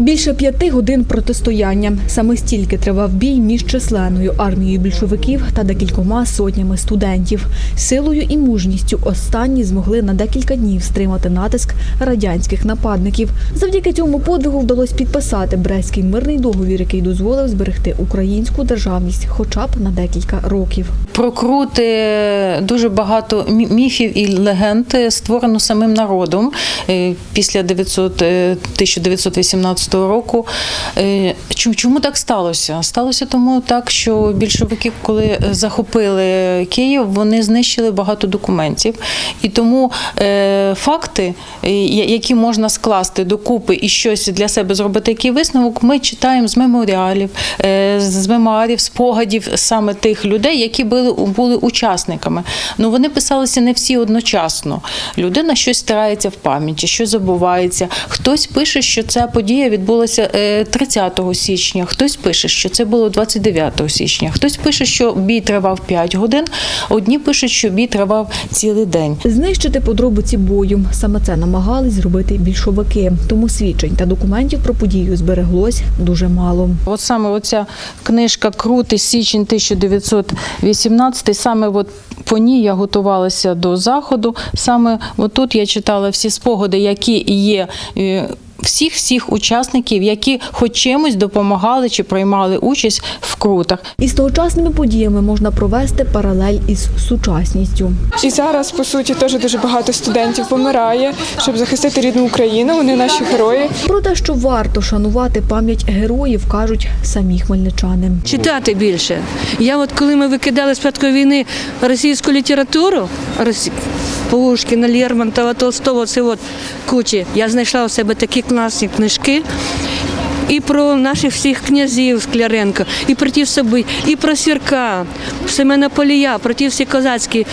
Більше п'яти годин протистояння. Саме стільки тривав бій між численною армією більшовиків та декількома сотнями студентів. Силою і мужністю останні змогли на декілька днів стримати натиск радянських нападників. Завдяки цьому подвигу вдалося підписати Брестський мирний договір, який дозволив зберегти українську державність хоча б на декілька років. Про крути дуже багато міфів і легенд створено самим народом е, після 900, е, 1918 року. Е, чому- Чому так сталося? Сталося тому так, що більшовики, коли захопили Київ, вони знищили багато документів. І тому е, факти, е, які можна скласти докупи і щось для себе зробити, який висновок, ми читаємо з меморіалів, е, з мемуарів, спогадів саме тих людей, які були, були учасниками. Ну вони писалися не всі одночасно. Людина щось старається в пам'яті, щось забувається. Хтось пише, що ця подія відбулася е, 30 січня, хтось пише, що це було 29 січня, хтось пише, що бій тривав 5 годин, одні пишуть, що бій тривав цілий день. Знищити подробиці бою. Саме це намагались зробити більшовики. Тому свідчень та документів про подію збереглось дуже мало. От саме оця книжка Крути січень 1918, саме от по ній я готувалася до заходу. Саме отут я читала всі спогади, які є. Всіх всіх учасників, які хоч чимось допомагали чи приймали участь в крутах. Із тогочасними подіями можна провести паралель із сучасністю. І зараз, по суті, теж дуже багато студентів помирає, щоб захистити рідну Україну. Вони наші герої. Про те, що варто шанувати пам'ять героїв, кажуть самі хмельничани. читати більше. Я от коли ми викидали з початку війни російську літературу. Пушкіна, Лермонтова, Толстого, це от кучі, я знайшла у себе такі класні книжки. І про наших всіх князів Скляренко, і про ті соби, і про Сірка, Семена Полія, про ті всі козацькі.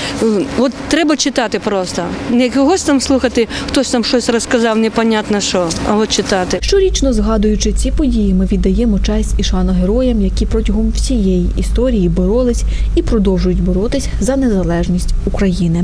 От треба читати просто. Не когось там слухати, хтось там щось розказав, непонятно що, а от читати. Щорічно згадуючи ці події, ми віддаємо честь і шану героям, які протягом всієї історії боролись і продовжують боротись за незалежність України.